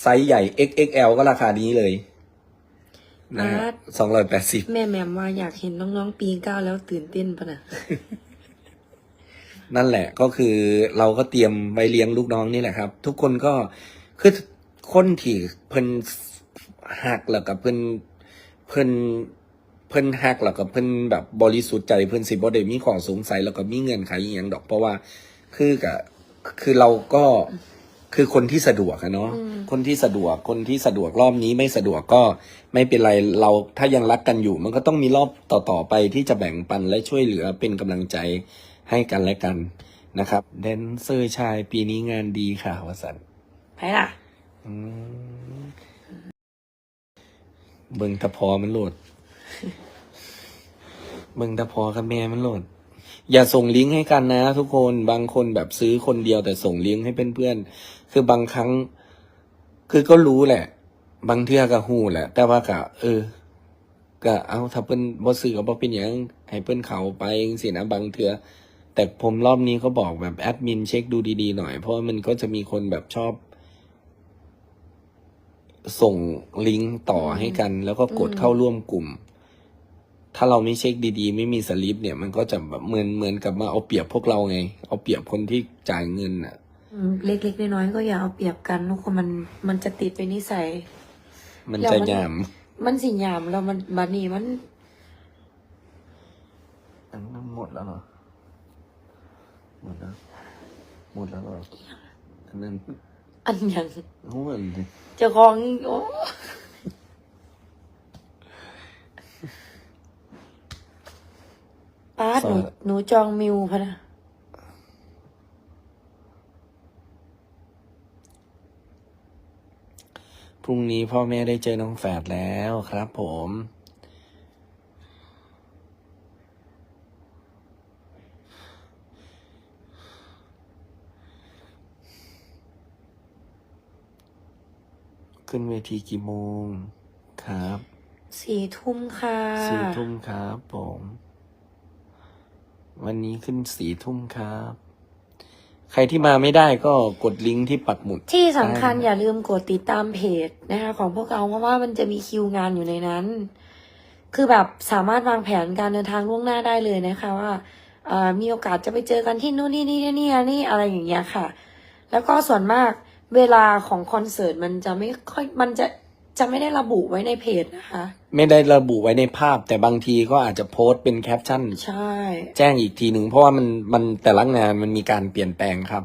ไซส์ใหญ่ XXL ก็ราคานี้เลยนะฮะอาร์ตสองร้อยแปดสิบแม่แหม่มว่าอยากเห็นน้องๆปีเก้าแล้วตื่นเต้นปะน่ะนั่นแหละก็คือเราก็เตรียมไว้เลี้ยงลูกน้องนี่แหละครับ ทุกคนก็คือคนที่เพิ่นหักแล้วกับเพิ่นเพิ่นเพิ่นหักแล้วกับเพิ่นแบบบริสุทธิ์ใจเพิ่นสิบ่ได้มีของสงสัยแล้วก็มีเงื่อนไขอหย่างดอกเพราะว่า คือกับคือเราก็ คือคนที่สะดวกอะเนาะอืมคนที่สะดวกคนที่สะดวกรอบนี้ไม่สะดวกก็ไม่เป็นไรเราถ้ายังรักกันอยู่ มันก็ต้องมีรอบต่อๆไปที่จะแบ่งปันและช่วยเหลือเป็นกำลังใจให้กันและกันนะครับแดนเซอร์ชายปีนี้งานดีค่ะวสันต์ไปล่ะ อืมเบิ่งตะพอมันโหลด เบิ่งตะพอกับแม่มันโหลด อย่าส่งลิงก์ให้กันนะ ทุกคนบางคนแบบซื้อคนเดียวแต่ส่งลิงก์ให้เพื่อนๆคือบางครั้ง คือก็รู้แหละ บางเทื่อก็หูแหละ แต่ว่าก็เออก็เอาถ้าเพิ่นบ่ซื้อก็บ่เป็นหยังให้เพิ่นเขาไปจังซี่นะบางเทื่อแต่ผมรอบนี้เขาบอกแบบแอดมินเช็คดูดีๆหน่อย เพราะมันก็จะมีคนแบบชอบ ส่งลิงก์ต่อให้กัน แล้วก็กดเข้าร่วมกลุ่ม ถ้าเราไม่เช็คดีๆ ไม่มีสลิปเนี่ยมันก็จะแบบเหมือนเหมือนกับมาเอาเปรียบพวกเราไง เอาเปรียบคนที่จ่ายเงินอะอืมเล็กๆน้อยๆก็อย่าเอาเปรียบกันทุกคนมันมันจะติดไปนิสัย มันแล้วจะมันยามมันสิยามแล้วมันบัดนี้มันอันนั้นหมดแล้วเหรอหมดแล้วหมดแล้วเหรออันนั้นอันหยังโอ้ยเจ้าของโอ้ป้า ดหนูหนูจองมิวพะนะพรุ่งนี้พ่อแม่ได้เจอน้องแฝดแล้วครับผมขึ้นเวทีกี่โมงครับ สี่ทุ่มค่ะ สี่ทุ่มครับผม วันนี้ขึ้นสี่ทุ่มครับ ใครที่มาไม่ได้ก็กดลิงก์ที่ปักหมุด ที่สำคัญได้นะอย่าลืมกดติดตามเพจนะคะ ของพวกเราเพราะว่ามันจะมีคิวงานอยู่ในนั้น คือแบบสามารถวางแผนการเดินทางล่วงหน้าได้เลยนะคะ ว่าเอ่อมีโอกาสจะไปเจอกันที่นู่นนี่นี่นี่นี่อะไรอย่างเงี้ยค่ะ แล้วก็ส่วนมากเวลาของคอนเสิร์ตมันจะไม่ค่อยมันจะ จะไม่ได้ระบุไว้ในเพจนะคะ ไม่ได้ระบุไว้ในภาพ แต่บางทีก็อาจจะโพสต์เป็นแคปชั่น ใช่ แจ้งอีกทีหนึ่งเพราะว่ามันมันแต่ละงานมันมีการเปลี่ยนแปลงครับ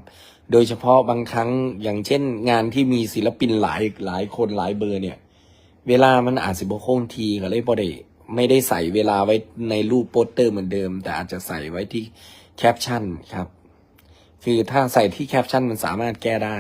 โดยเฉพาะบางครั้งอย่างเช่น งานที่มีศิลปินหลายหลายคนหลายเบอร์เนี่ย เวลามันอาจสิบคงทีก็เลยบ่ได้ไม่ได้ใส่เวลาไว้ในรูปโปสเตอร์เหมือนเดิม แต่อาจจะใส่ไว้ที่แคปชั่นครับ คือถ้าใส่ที่แคปชั่นมันสามารถแก้ได้